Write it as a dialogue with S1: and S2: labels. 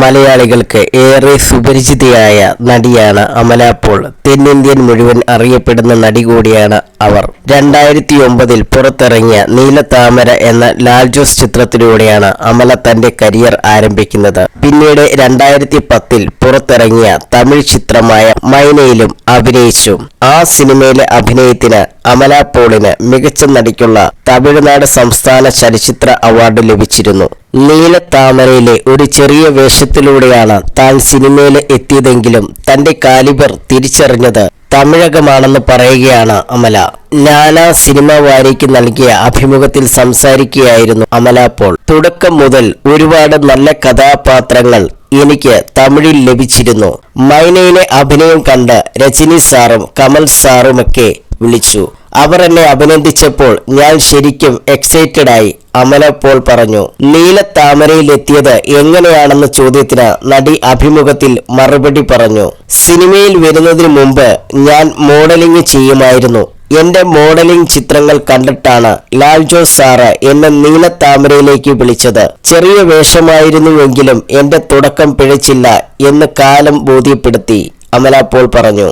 S1: മലയാളികൾക്ക് ഏറെ സുപരിചിതയായ നടിയാണ് അമല പോൾ. തെന്നിന്ത്യൻ മുഴുവൻ അറിയപ്പെടുന്ന നടി കൂടിയാണ് അവർ. രണ്ടായിരത്തി ഒമ്പതിൽ പുറത്തിറങ്ങിയ നീലത്താമര എന്ന ലാൽ ജോസ് ചിത്രത്തിലൂടെയാണ് അമല തന്റെ കരിയർ ആരംഭിക്കുന്നത്. പിന്നീട് രണ്ടായിരത്തി പത്തിൽ പുറത്തിറങ്ങിയ തമിഴ് ചിത്രമായ മൈനയിലും അഭിനയിച്ചു. ആ സിനിമയിലെ അഭിനയത്തിന് അമല പോളിന് മികച്ച നടിക്കുള്ള തമിഴ്നാട് സംസ്ഥാന ചലച്ചിത്ര അവാർഡ് ലഭിച്ചിരുന്നു. നീലത്താമരയിലെ ഒരു ചെറിയ വേഷത്തിലൂടെയാണ് താൻ സിനിമയിൽ എത്തിയതെങ്കിലും തന്റെ കാലിബർ തിരിച്ചറിഞ്ഞത് തമിഴകമാണെന്ന് പറയുകയാണ് അമല. നാന സിനിമ വാരിക്ക് നൽകിയ അഭിമുഖത്തിൽ സംസാരിക്കുകയായിരുന്നു അമല പോൾ തുടക്കം മുതൽ ഒരുപാട് നല്ല കഥാപാത്രങ്ങൾ എനിക്ക് തമിഴിൽ ലഭിച്ചിരുന്നു. മൈനയിലെ അഭിനയം കണ്ട് രജനി സാറും കമൽ സാറുമൊക്കെ വിളിച്ചു. അവർ എന്നെ അഭിനന്ദിച്ചപ്പോൾ ഞാൻ ശരിക്കും എക്സൈറ്റഡ് ആയി. അമല പോൾ പറഞ്ഞു നീല താമരയിൽ എത്തിയത് എങ്ങനെയാണെന്ന ചോദ്യത്തിന് നടി അഭിമുഖത്തിൽ മറുപടി പറഞ്ഞു. സിനിമയിൽ വരുന്നതിന് മുമ്പ് ഞാൻ മോഡലിംഗ് ചെയ്യുമായിരുന്നു. എന്റെ മോഡലിംഗ് ചിത്രങ്ങൾ കണ്ടിട്ടാണ് ലാൽ ജോസ് സാറ് എന്നെ നീലത്താമരയിലേക്ക് വിളിച്ചത്. ചെറിയ വേഷമായിരുന്നുവെങ്കിലും എന്റെ തുടക്കം പിഴച്ചില്ല എന്ന് കാലം ബോധ്യപ്പെടുത്തി അമല പോൾ പറഞ്ഞു.